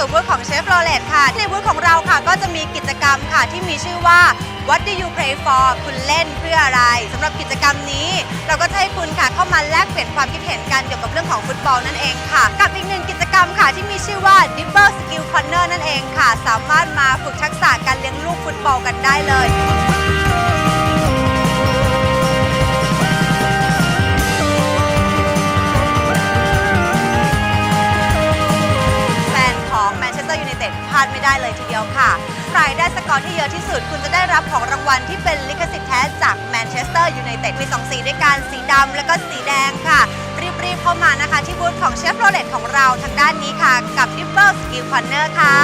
ศูนบูธของเชฟโรเลตค่ะ ในบูธของเราค่ะก็จะมีกิจกรรมค่ะที่มีชื่อว่า What do you play for คุณเล่นเพื่ออะไรสำหรับกิจกรรมนี้ เราก็จะให้คุณค่ะเข้ามาแลกเปลี่ยนความคิดเห็นกันเกี่ยวกับเรื่องของฟุตบอลนั่นเองค่ะ กับอีกหนึ่งกิจกรรมค่ะที่มีชื่อว่า Dipper Skill Corner นั่นเองค่ะ สามารถมาฝึกทักษะการเลี้ยงลูกฟุตบอลกันได้เลย เต็ดพลาดไม่ได้เลยทีเดียวค่ะ ใครได้สกอร์ที่เยอะที่สุด คุณจะได้รับของรางวัลที่เป็นลิขสิทธิ์แท้จากแมนเชสเตอร์ยูไนเต็ดมี2สีด้วยกันสีดำและก็สีแดงค่ะ รีบๆเข้ามานะคะที่บูธของเชฟโรเลตของเราทางด้านนี้ค่ะ กับ d i p p e r Skill Corner ค่ะ